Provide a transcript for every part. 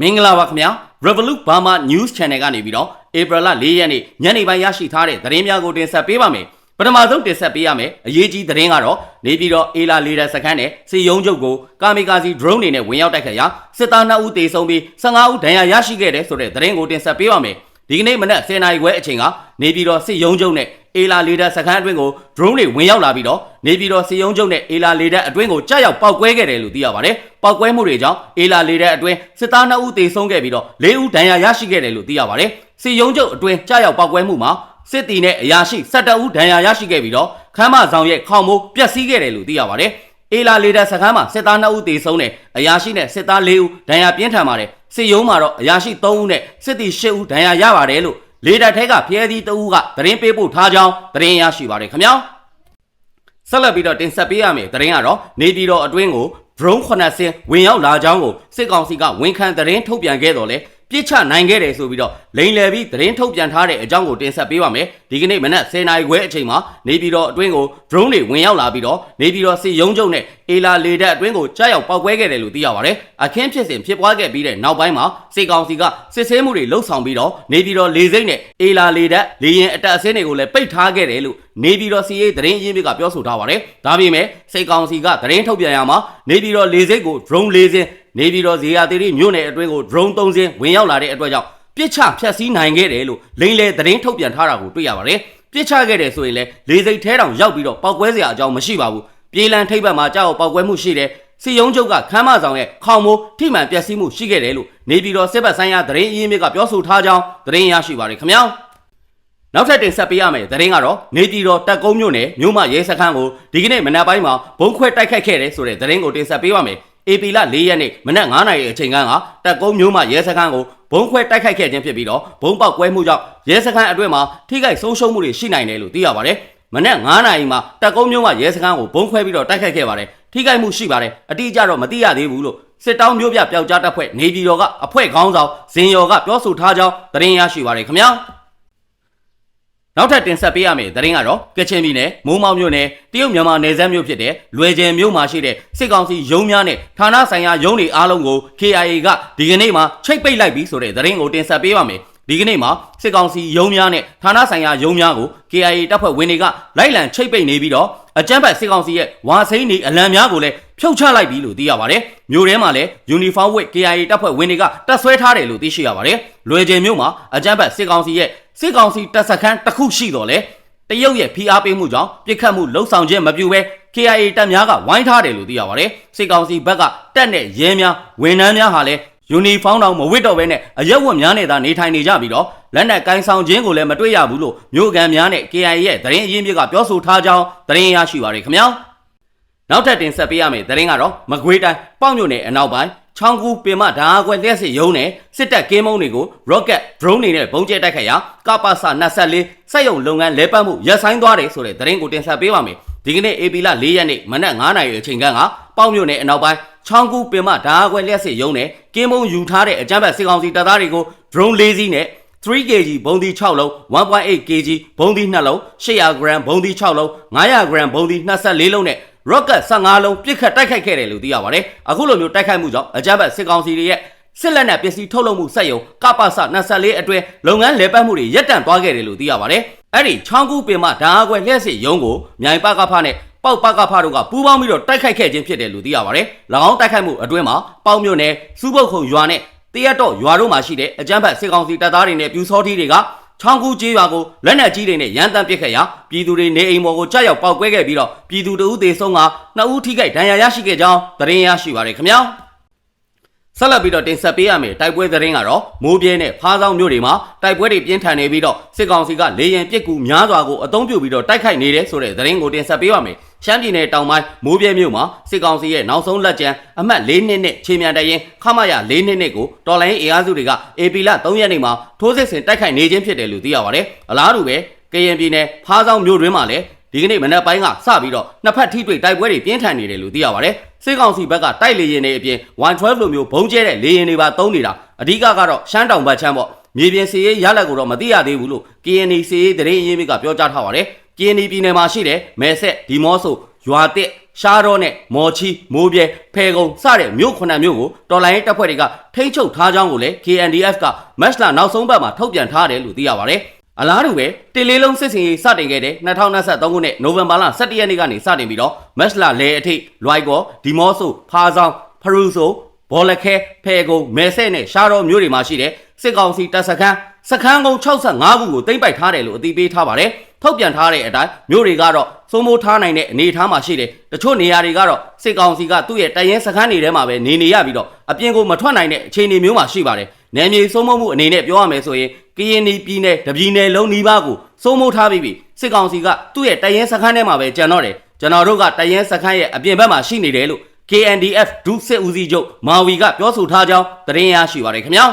မင်္ဂလာပါခင်ဗျာ Revolut Burma News Channel ကနေပြီးတော့ဧပြီလ၄ရက်နေ့ညနေပိုင်းရရှိထားတဲ့သတင်းများကိုတင်ဆက်ပေးပါမယ်ပထမဆုံးတင်ဆက်ပေးရမယ်အရေးကြီးသတင်းကတော့နေပြည်တော်အေလာလေဒါစခန်းနဲ့စီယုံချုပ်ကိုကာမီကာစီ drone တွေနဲ့ဝင်ရောက်တိုက်ခတ်ရာစစ်သား2ဦးသေဆုံးပြီး15ဦးဒဏ်ရာရရှိခဲ့တယ်ဆိုတဲ့သတင်းကိုတင်ဆက်ပေးပါမယ်ဒီကနေ့မနက်10:00နာရီခွဲအချိန်ကနေပြည်တော်စစ်ယုံချုပ်နဲ့ အေလာလေဒါစခန်းအတွင်းကို drone တွေဝင်ရောက်လာပြီးတော့နေပြည်တော်စစ်ယုံချုပ်နဲ့အေလာလေဒါအတွင်းကိုကြားရောက်ပောက်ကွဲခဲ့တယ်လို့သိရပါတယ်။ပောက်ကွဲမှုတွေကြောင့်အေလာလေဒါအတွင်းစစ်သား2ဦးသေဆုံးခဲ့ပြီးတော့4ဦးဒဏ်ရာရရှိခဲ့တယ်လို့သိရပါတယ်။စစ်ယုံချုပ်အတွင်းကြားရောက်ပောက်ကွဲမှုမှာစစ်တီနဲ့အရာရှိ17ဦးဒဏ်ရာရရှိခဲ့ပြီးတော့ခမ်းမဆောင်ရဲ့ခေါင်မိုးပျက်စီးခဲ့တယ်လို့သိရပါတယ်။အေလာလေဒါစခန်းမှာစစ်သား2ဦးသေဆုံးတယ်။အရာရှိနဲ့စစ်သား4ဦးဒဏ်ရာပြင်းထန်ပါတယ်။စစ်ယုံမှာတော့အရာရှိ3ဦးနဲ့စစ်တီ10ဦးဒဏ်ရာရပါတယ်လို့ လေတပ်ထဲကဖျဲသီးတဦးကသတင်းပေးပို့ထားကြောင်းသတင်းရရှိပါတယ်ခင်ဗျာဆက်လက်ပြီးတော့တင်ဆက်ပေးရမယ်သတင်းကတော့နေပြည်တော်အတွင်းကို drone 9ဆင်းဝင်ရောက်လာကြောင်းကိုစစ်ကောင်စီကဝန်ခံသတင်းထုတ်ပြန်ခဲ့တော်လဲ ပြစ်ချနိုင်ခဲ့တယ်ဆိုပြီးတော့လိန်လယ်ပြီးသတင်းထုတ်ပြန်ထားတဲ့အကြောင်းကိုတင်ဆက်ပေးပါမယ်ဒီကနေ့မနက်10:00နာရီခွဲအချိန်မှာနေပြည်တော်အတွင်းကို drone တွေဝင်ရောက်လာပြီးတော့နေပြည်တော်စစ်ရုံးချုပ်နဲ့အေလာလေတပ်အတွင်းကိုကြားရောက်ပောက်ကွဲခဲ့တယ်လို့သိရပါတယ်အခင်းဖြစ်စဉ်ဖြစ်ပွားခဲ့ပြီးတဲ့နောက်ပိုင်းမှာစစ်ကောင်စီကစစ်ဆေးမှုတွေလှုပ်ဆောင်ပြီးတော့နေပြည်တော်လေစိတ်နဲ့အေလာလေတပ်လေရင်အတက်အဆင်းတွေကိုလည်းပိတ်ထားခဲ့တယ်လို့နေပြည်တော်စီရေးသတင်းရင်းမြစ်ကပြောဆိုထားပါတယ်ဒါပေမဲ့စစ်ကောင်စီကသတင်းထုတ်ပြန်ရမှာနေပြည်တော်လေစိတ်ကို drone လေးစင်း နေပြည်တော်ဇေယျသီရိမြို့နယ်အတွင်းကို drone 3စင်းဝင်ရောက်လာတဲ့အတွက်ကြောင့်ပြစ်ချဖျက်ဆီးနိုင်ခဲ့တယ်လို့လိန်လေသတင်းထုတ်ပြန်ထားတာကိုတွေ့ရပါတယ်ပြစ်ချခဲ့တယ်ဆိုရင်လည်းလေစိတ်ထဲတောင်ရောက်ပြီးတော့ပောက်ကွဲစရာအကြောင်းမရှိပါဘူးပြေးလန်းထိပ်ဘက်မှာကြောက်ပောက်ကွဲမှုရှိတယ်စီယုံချုပ်ကခမ်းမဆောင်ရဲ့ခေါင်မိုးထိမှန်ပျက်စီးမှုရှိခဲ့တယ်လို့နေပြည်တော်စစ်ဘက်ဆိုင်ရာသတင်းအရင်းမြစ်ကပြောဆိုထားကြောင်းသတင်းရရှိပါတယ်ခင်ဗျာနောက်ထပ်တင်ဆက်ပေးရမယ်သတင်းကတော့နေပြည်တော်တက်ကုန်းမြို့နယ်မြို့မရဲစခန်းကိုဒီကနေ့မနက်ပိုင်းမှာဘုံခွဲတိုက်ခိုက်ခဲ့တယ်ဆိုတဲ့သတင်းကိုတင်ဆက်ပေးပါမယ်။ AP လ၄ရက်နေ့မနက်9:00နာရီအချိန်ကတက်ကုန်းမြို့မရဲစခန်းကိုဘုံခွဲတိုက်ခိုက်ခဲ့ခြင်းဖြစ်ပြီးတော့ဘုံပေါက်ကွဲမှုကြောင့်ရဲစခန်းအတွင်းမှာထိခိုက်ဆုံးရှုံးမှုတွေရှိနိုင်တယ်လို့သိရပါတယ်။မနက်9:00နာရီမှာတက်ကုန်းမြို့မရဲစခန်းကိုဘုံခွဲပြီးတော့တိုက်ခိုက်ခဲ့ပါတယ်။ထိခိုက်မှုရှိပါတယ်။အတိအကျတော့မသိရသေးဘူးလို့စစ်တောင်းမျိုးပြပျောက်ကြားတပ်ဖွဲ့နေပြည်တော်ကအဖွဲ့ခေါင်းဆောင်ဇင်ယော်ကပြောဆိုထားကြောင်းသတင်းရရှိပါတယ်ခင်ဗျာ။ နောက်ထပ်တင်ဆက်ပေးရမယ့်သတင်းကတော့ကချင်ပြည်နယ်မိုးမောက်မြို့နယ်တရုတ်မြန်မာနယ်စပ်မြို့ဖြစ်တဲ့လွယ်ကျယ်မြို့မှာရှိတဲ့စစ်ကောင်စီရုံးများနဲ့ဌာနဆိုင်ရာရုံးတွေအားလုံးကို KIA ကဒီကနေ့မှချိတ်ပိတ်လိုက်ပြီးဆိုတဲ့သတင်းကိုတင်ဆက်ပေးပါမယ်။ဒီကနေ့မှာစစ်ကောင်စီရုံးများနဲ့ဌာနဆိုင်ရာရုံးများကို KIA တပ်ဖွဲ့ဝင်တွေကလိုက်လံချိတ်ပိတ်နေပြီးတော့ အကြမ်းဖက်စစ်ကောင်စီရဲ့ဝါစိန်နေအလံများကိုလည်းဖြုတ်ချလိုက်ပြီလို့သိရပါတယ်။မြို့ထဲမှာလည်းယူနီဖောင်းဝတ် KIA တပ်ဖွဲ့ဝင်တွေကတပ်ဆွဲထားတယ်လို့သိရှိရပါတယ်။လွယ်ကျယ်မြို့မှာအကြမ်းဖက်စစ်ကောင်စီရဲ့စစ်ကောင်စီတပ်စခန်းတစ်ခုရှိတော့လေတရုတ်ရဲ့ဖိအားပေးမှုကြောင့်ပြစ်ခတ်မှုလှုံ့ဆော်ခြင်းမပြုဘဲ KIA တပ်များကဝိုင်းထားတယ်လို့သိရပါတယ်။စစ်ကောင်စီဘက်ကတပ်နဲ့ရဲများဝန်ထမ်းများဟာလည်း ယူနီဖောင်းတောင်မဝစ်တော့ဘဲနဲ့အရက်ဝတ်များနဲ့သာနေထိုင်နေကြပြီးတော့လက်နက်ကိုင်းဆောင်ခြင်းကိုလည်းမတွေ့ရဘူးလို့မြို့ကန်များနဲ့ KIA ရဲ့သတင်းအရင်းမြစ်ကပြောဆိုထားကြောင်းသတင်းရရှိပါရခင်ဗျာ။နောက်ထပ်တင်ဆက်ပေးရမယ့်သတင်းကတော့မကွေးတိုင်းပေါ့မြို့နယ်အနောက်ပိုင်းချောင်းကူပင်မဓာအကွက်လျှက်စစ်ရုံးနဲ့စစ်တပ်ကင်းမုံတွေကို rocket drone တွေနဲ့ပုံကျဲတိုက်ခိုက်ရာကပ္ပစ24စက်ရုံလုပ်ငန်းလဲပတ်မှုရပ်ဆိုင်းသွားတယ်ဆိုတဲ့သတင်းကိုတင်ဆက်ပေးပါမယ်ဒီကနေ့ AP လ၄ရက်နေ့မနက်9:00နာရီအချိန်က ပေါ့မြို့နယ်အနောက်ပိုင်းချောင်းကူပင်မဓာအကွက်လျှက်စစ်ရုံးနဲ့ကင်းမုံယူထားတဲ့အကြမ်းဖက်စစ်ကောင်စီတပ်သားတွေကို drone ၄စီးနဲ့ 3kg ဘုံဒီ6လုံး 1.8kg ဘုံဒီ2လုံး 800g ဘုံဒီ6လုံး 900g ဘုံဒီ24လုံးနဲ့ rocket 15လုံးပြစ်ခတ်တိုက်ခိုက်ခဲ့တယ်လို့သိရပါတယ်။အခုလိုမျိုးတိုက်ခိုက်မှုကြောင့်အကြမ်းဖက်စစ်ကောင်စီတွေရဲ့စစ်လက်နက်ပစ္စည်းထုတ်လုပ်မှုစက်ရုံကပ္ပစ24အတွဲလုပ်ငန်းလဲပတ်မှုတွေရပ်တန့်သွားခဲ့တယ်လို့သိရပါတယ်။အဲ့ဒီချောင်းကူပင်မဓာအကွက်လျှက်စစ်ရုံးကိုမြိုင်ပကဖနဲ့ ပေါက်ပကဖတို့ကပူးပေါင်းပြီးတော့တိုက်ခိုက်ခဲ့ခြင်းဖြစ်တယ်လို့သိရပါတယ်။၎င်းတိုက်ခိုက်မှုအတွင်းမှာပေါက်မြို့နယ်စူးပုတ်ခုံရွာနဲ့တရက်တော့ရွာတို့မှာရှိတဲ့အကြမ်းဖက်စစ်ကောင်စီတပ်သားတွေနဲ့ပြူစောထီးတွေကချောင်းကူကျေးရွာကိုလက်နက်ကြီးတွေနဲ့ရန်တမ်းပစ်ခတ်ရာပြည်သူတွေနေအိမ်ပေါ်ကိုကြောက်ရောက်ပောက်ကွဲခဲ့ပြီးတော့ပြည်သူတအုပ်သေးဆုံးကနှစ်ဦးထိခိုက်ဒဏ်ရာရရှိခဲ့ကြောင်းသတင်းရရှိပါရခင်ဗျာဆက်လက်ပြီးတော့တင်ဆက်ပေးရမယ်တိုက်ပွဲသတင်းကတော့မိုးပြဲနဲ့ဖားဆောင်မြို့တွေမှာတိုက်ပွဲတွေပြင်းထန်နေပြီးတော့စစ်ကောင်စီကလေရင်ပစ်ကူများစွာကိုအုံပြုပြီးတော့တိုက်ခိုက်နေတယ်ဆိုတဲ့သတင်းကိုတင်ဆက်ပေးပါမယ် ရှမ်းပြည်နယ်တောင်ပိုင်းမိုးပြဲမြို့မှာစစ်ကောင်စီရဲ့နောက်ဆုံးလက်ကျန်အမှတ်၄နှစ်နဲ့ခြေမြန်တရင်ခမရ၄နှစ်နဲ့ကိုတော်လိုင်းအင်အားစုတွေက AP လ3ရက်နေ့မှာထိုးစစ်ဆင်တိုက်ခိုက်နေခြင်းဖြစ်တယ်လို့သိရပါတယ်အလားတူပဲကရင်ပြည်နယ်ဖားဆောင်မြို့တွင်မှာလည်းဒီကနေ့မနက်ပိုင်းကစပြီးတော့နှစ်ဖက်ထိတွေ့တိုက်ပွဲတွေပြင်းထန်နေတယ်လို့သိရပါတယ်စစ်ကောင်စီဘက်ကတိုက်လေရင်တွေအပြင်112လိုမျိုးဘုံကျဲတဲ့လေရင်တွေပါတုံးနေတာအဓိကကတော့ရှမ်းတောင်ဘက်ချမ်းပေါ့မြေပြင်စီရေးရလက်ကိုတော့မသိရသေးဘူးလို့ KNY စီရေးသတင်းအရင်းမြစ်ကပြောကြားထားပါတယ် KNY ပြည်နယ်မှာရှိတဲ့မဲဆက်ဒီမော့ဆိုရွာတစ်ရှားတော့နဲ့မော်ချီမိုးပြဲဖဲကုံစတဲ့မြို့ခုနှစ်မြို့ကိုတော်လိုင်းရေးတပ်ဖွဲ့တွေကထိန်းချုပ်ထားကြောင်းကိုလည်း KNDF ကမတ်လနောက်ဆုံးပတ်မှာထုတ်ပြန်ထားတယ်လို့သိရပါတယ်အလားတူပဲတေလေးလုံးစစ်စင်ရေးစတင်ခဲ့တဲ့2023ခုနှစ်နိုဝင်ဘာလ17ရက်နေ့ကနေစတင်ပြီးတော့မတ်လလဲအထိလွိုက်ကောဒီမော့ဆိုဖားဆောင်ဖရူဆို ဘောလခဲဖဲကုံမဲဆဲနဲ့ရှားတော်မြို့တွေမှာရှိတဲ့စစ်ကောင်စီတပ်စခန်းစခန်းကုန်း65ခုကိုသိမ်းပိုက်ထားတယ်လို့အသိပေးထားပါတယ်ထုတ်ပြန်ထားတဲ့အတိုင်းမြို့တွေကတော့စိုးမိုးထားနိုင်တဲ့အနေအထားမှာရှိတယ်တချို့နေရာတွေကတော့စစ်ကောင်စီကသူ့ရဲ့တရင်စခန်းတွေထဲမှာပဲနေနေရပြီးတော့အပြင်ကိုမထွက်နိုင်တဲ့အခြေအနေမျိုးမှာရှိပါတယ်နယ်မြေစိုးမိုးမှုအနေနဲ့ပြောရမယ်ဆိုရင်ကရင်ပြည်နယ်တပြည်နယ်လုံးနီးပါးကိုစိုးမိုးထားပြီးပြီစစ်ကောင်စီကသူ့ရဲ့တရင်စခန်းထဲမှာပဲကြံတော့တယ်ကျွန်တော်တို့ကတရင်စခန်းရဲ့အပြင်ဘက်မှာရှိနေတယ်လို့ KNDF ဒုစစ်ဦးစီးချုပ်မာဝီကပြောဆိုထားကြောင်းသတင်းရရှိပါတယ်ခင်ဗျာ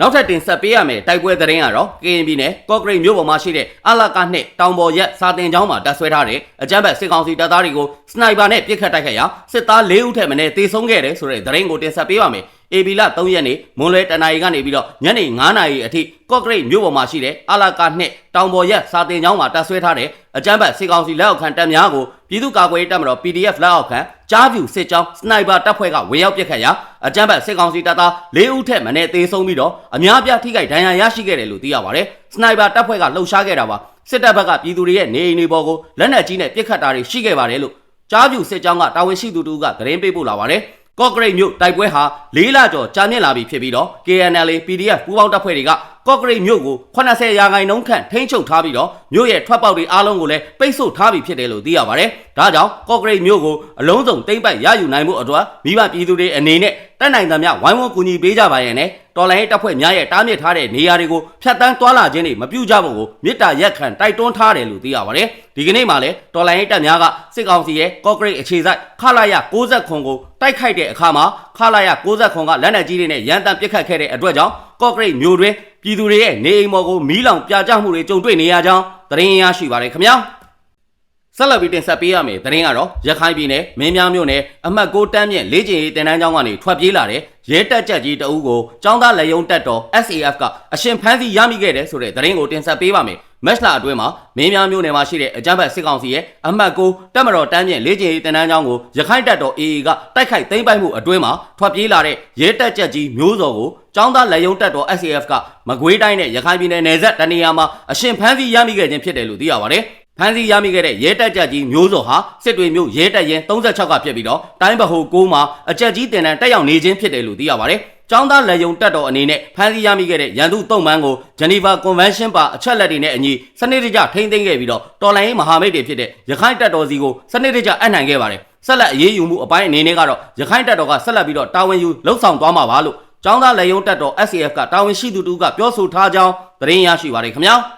နောက်ထပ်တင်ဆက်ပေးရမယ်တိုက်ပွဲသတင်းကတော့ KNB နဲ့ကော့ဂရိတ်မြို့ပေါ်မှာရှိတဲ့အလာကနှစ်တောင်ပေါ်ရက်စာတင်ကျောင်းမှာတပ်ဆွဲထားတဲ့အကြမ်းဖက်စစ်ကောင်စီတပ်သားတွေကိုစနိုက်ပါနဲ့ပစ်ခတ်တိုက်ခိုက်ရာစစ်သား၄ဦးထက်မနည်းတေဆုံးခဲ့တယ်ဆိုတဲ့သတင်းကိုတင်ဆက်ပေးပါမယ်။ AB လ3ရက်နေ့မွန်လွဲတနာရီကနေပြီးတော့ညနေ9နာရီအထိကော့ဂရိတ်မြို့ပေါ်မှာရှိတဲ့အလာကနှစ်တောင်ပေါ်ရက်စာတင်ကျောင်းမှာတပ်ဆွဲထားတဲ့အကြမ်းဖက်စစ်ကောင်စီလက်အောက်ခံတပ်များကိုပြည်သူ့ကာကွယ်ရေးတပ်မတော် PDF လက်အောက်ခံကြားပြူစစ်ကြောင်းစနိုက်ပါတပ်ဖွဲ့ကဝင်ရောက်ပစ်ခတ်ရာအကြမ်းဖက်စစ်ကောင်စီတပ်သား၄ဦးထက်မနည်းသေဆုံးပြီးတော့အများပြားထိခိုက်ဒဏ်ရာရရှိခဲ့တယ်လို့သိရပါတယ်။စနိုက်ပါတပ်ဖွဲ့ကလှုပ်ရှားခဲ့တာပါစစ်တပ်ဘက်ကပြည်သူတွေရဲ့နေအိမ်တွေပေါ်ကိုလက်နက်ကြီးနဲ့ပစ်ခတ်တာတွေရှိခဲ့ပါတယ်လို့ကြားပြူစစ်ကြောင်းကတာဝန်ရှိသူတို့ကသတင်းပေးပို့လာပါတယ်။ ကော့ဂရိတ်မြို့တိုက်ပွဲဟာ၄လကျော်ကြာမြင့်လာပြီဖြစ်ပြီးတော့ KNL PDF ပူးပေါင်းတပ်ဖွဲ့တွေကကော့ဂရိတ်မြို့ကို80ရာခိုင်နှုန်းခန့်ထိန်းချုပ်ထားပြီးတော့မြို့ရဲ့ထွက်ပေါက်တွေအားလုံးကိုလည်းပိတ်ဆို့ထားပြီးဖြစ်တယ်လို့သိရပါတယ်။ဒါကြောင့်ကော့ဂရိတ်မြို့ကိုအလုံးစုံတိမ့်ပိုက်ရယူနိုင်မှုအတွက်မိဘပြည်သူတွေအနေနဲ့တက်နိုင်သမျှဝိုင်းဝန်းကူညီပေးကြပါရန်နဲ့တော်လိုင်းရေးတပ်ဖွဲ့များရဲ့တားမြစ်ထားတဲ့နေရာတွေကိုဖျက်ဆီးသွားလာခြင်းတွေမပြုကြဖို့ကိုမြစ်တာရက်ခံတိုက်တွန်းထားတယ်လို့သိရပါတယ်။ဒီကနေ့မှလည်းတော်လိုင်းရေးတပ်များကစစ်ကောင်စီရဲ့ကော့ဂရိတ်အခြေစိုက်ခလာရ60ခွန်ကို တိုက်ခိုက်တဲ့အခါမှာခလာရ60ခွန်ကလက်နက်ကြီးတွေနဲ့ရန်တမ်းပစ်ခတ်ခဲ့တဲ့အတွက်ကြောင့်ကော့ဂရိတ်မြို့တွင်ပြည်သူတွေရဲ့နေအိမ်ပေါ်ကိုမီးလောင်ပြကြမှုတွေကြုံတွေ့နေရကြောင်းသတင်းရရှိပါတယ်ခင်ဗျာဆက်လက်ပြီးတင်ဆက်ပေးရမယ်သတင်းကတော့ရခိုင်ပြည်နယ်မင်းများမြို့နယ်အမှတ်6တန်းမြင့်လေးကျင်ရေးတင်တန်းကျောင်းကနေထွက်ပြေးလာတဲ့ရဲတပ်ကြပ်ကြီးတအုပ်ကိုចောင်းသားလက်ယုံတက်တော် SAF ကအရှင်ဖမ်းဆီးရမိခဲ့တယ်ဆိုတဲ့သတင်းကိုတင်ဆက်ပေးပါမယ် မက်စလာအတွင်းမှာမင်းများမျိုးနယ်မှာရှိတဲ့အကြမ်းဖက်စစ်ကောင်စီရဲ့အမှတ်6တပ်မတော်တန်းမြင့်လေးကျင်ရေးတင်တန်းကျောင်းကိုရခိုင်တပ်တော် AA ကတိုက်ခိုက်သိမ်းပိုက်မှုအတွင်းမှာထွက်ပြေးလာတဲ့ရဲတပ်ကြပ်ကြီးမျိုးစော်ကိုចောင်းသားလက်ယုံတက်တော် SAF ကမကွေးတိုင်းနဲ့ရခိုင်ပြည်နယ်နယ်စပ်တနေရာမှာအရှင်ဖမ်းဆီးရမိခဲ့ခြင်းဖြစ်တယ်လို့သိရပါတယ် ဖမ်းဆီးရမိခဲ့တဲ့ရဲတပ်ကြပ်ကြီးမျိုးစော်ဟာစစ်တွေမျိုးရဲတပ်ရင်36ကဖြစ်ပြီးတော့တိုင်းဗဟို6မှာအကြက်ကြီးတင်တန်းတက်ရောက်နေခြင်းဖြစ်တယ်လို့သိရပါတယ်။ကျောင်းသားလက်ယုံတက်တော်အနေနဲ့ဖမ်းဆီးရမိခဲ့တဲ့ရန်သူတုံ့ပန်းကိုဂျနီဗာကွန်ဗင်းရှင်းပါအချက်လက်တွေနဲ့အညီစနစ်တကျထိန်းသိမ်းခဲ့ပြီးတော့တော်လိုင်းရေးမဟာမိတ်တွေဖြစ်တဲ့ရခိုင်တပ်တော်စီကိုစနစ်တကျအနှံခဲ့ပါတယ်။ဆက်လက်အရေးယူမှုအပိုင်းအနေနဲ့ကတော့ရခိုင်တပ်တော်ကဆက်လက်ပြီးတော့တာဝန်ယူလှုပ်ဆောင်သွားမှာပါလို့ကျောင်းသားလက်ယုံတက်တော် SAF ကတာဝန်ရှိသူတူကပြောဆိုထားကြောင်းသတင်းရရှိပါတယ်ခင်ဗျာ။